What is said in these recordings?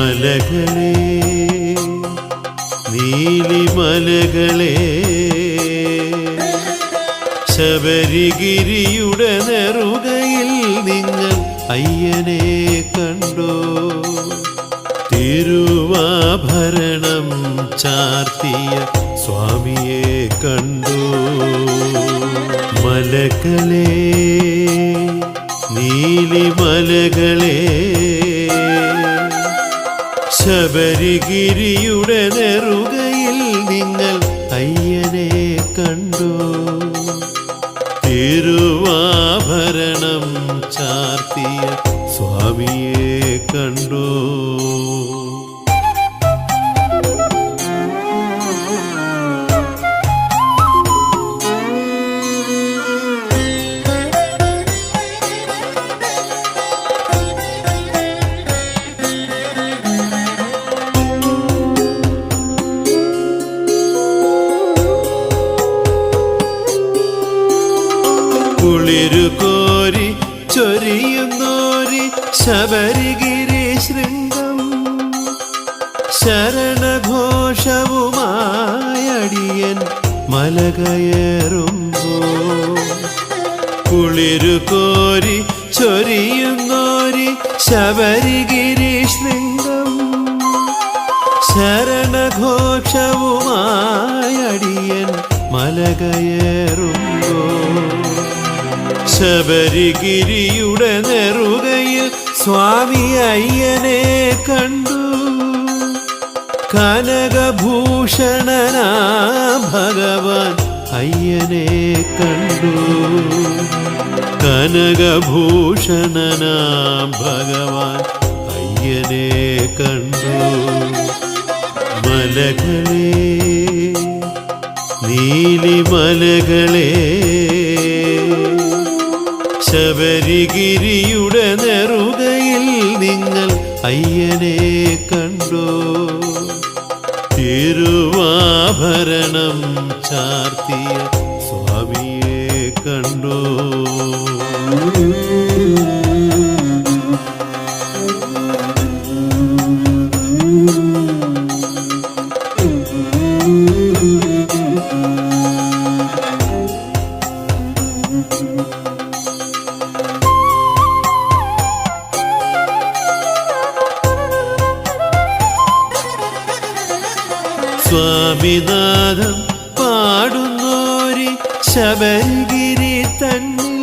മലകളെ നീലിമലകളെ ശബരിഗിരിയുടെ നെറുകയിൽ നിങ്ങൾ അയ്യനെ കണ്ടോ? തിരുവാഭരണം ചാർത്തിയ സ്വാമിയെ കണ്ടു? മലകളെ നീലിമലകളെ ശബരിഗിരിയുടെ നെറുകയിൽ നിങ്ങൾ അയ്യനെ കണ്ടു. തിരുവാഭരണം ചാർത്തിയ സ്വാമിയെ കണ്ടു. കുളിരു കോരി ചൊരിയുന്നോരി ശബരിഗിരി ശൃംഗം. ശരണഘോഷവുമായടിയൻ മലകയറുമ്പോ. കുളിരു കോരി ചൊരിയുന്നോരി ശബരിഗിരി ശൃംഗം. ശരണഘോഷവുമായടിയൻ മലകയറുമ്പോ. ശബരിഗിരിയുടെ നെറുകയിൽ സ്വാമി അയ്യനെ കണ്ടു. കനകഭൂഷണനാ ഭഗവാൻ അയ്യനെ കണ്ടു. കനകഭൂഷണനാ ഭഗവാൻ അയ്യനെ കണ്ടു. മലകളേ നീലിമലകളെ ശബരിഗിരിയുടെ നെറുകയിൽ നിങ്ങൾ അയ്യനെ കണ്ടോ? തിരുവാഭരണം ചാർത്തിയ സ്വാമിയെ കണ്ടോ? സ്വാമിനാഥം പാടുന്നോരി ശബരിഗിരി തന്നിൽ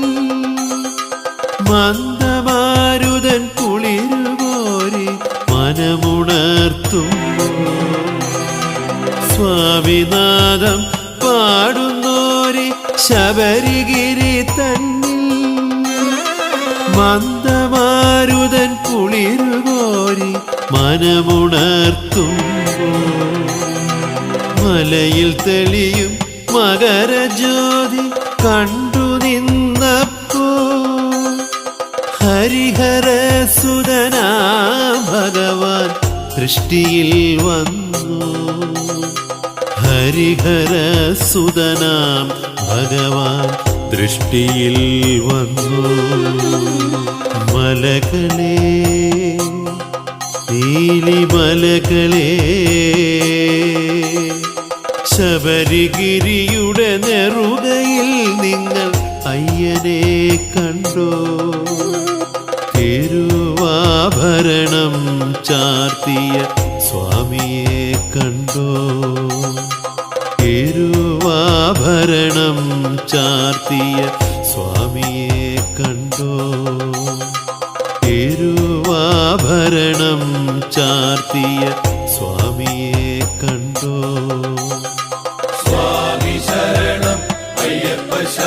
മന്ദമാരുതൻ കുളിരുപോരി മനമുണർത്തും. സ്വാമിനാഥം പാടുന്നോരി ശബരിഗിരി തന്നിൽ മന്ദമാരുതൻ കുളിരുപോരി മനമുണർത്തുമ്പോ മലയിൽ തെളിയും മകരജ്യോതി കണ്ടു നിന്നപ്പോ. ഹരിഹര സുതനാ ഭഗവാൻ സൃഷ്ടിയിൽ വന്നു. ഹരിഹര സുതനാം ഭഗവാൻ ദൃഷ്ടിയിൽ വന്നു. മലകളെ നീലിമലകളെ ശബരിഗിരിയുടെ നെറുകയിൽ നിങ്ങൾ അയ്യനെ കണ്ടോ? തിരുവാഭരണം ചാർത്തിയ സ്വാമിയെ കണ്ടോ? തിരുവാഭരണം ചാർത്തിയ സ്വാമിയെ കണ്ടോ? തിരുവാഭരണം ചാർത്തിയ സ്വാമിയെ കണ്ടോ?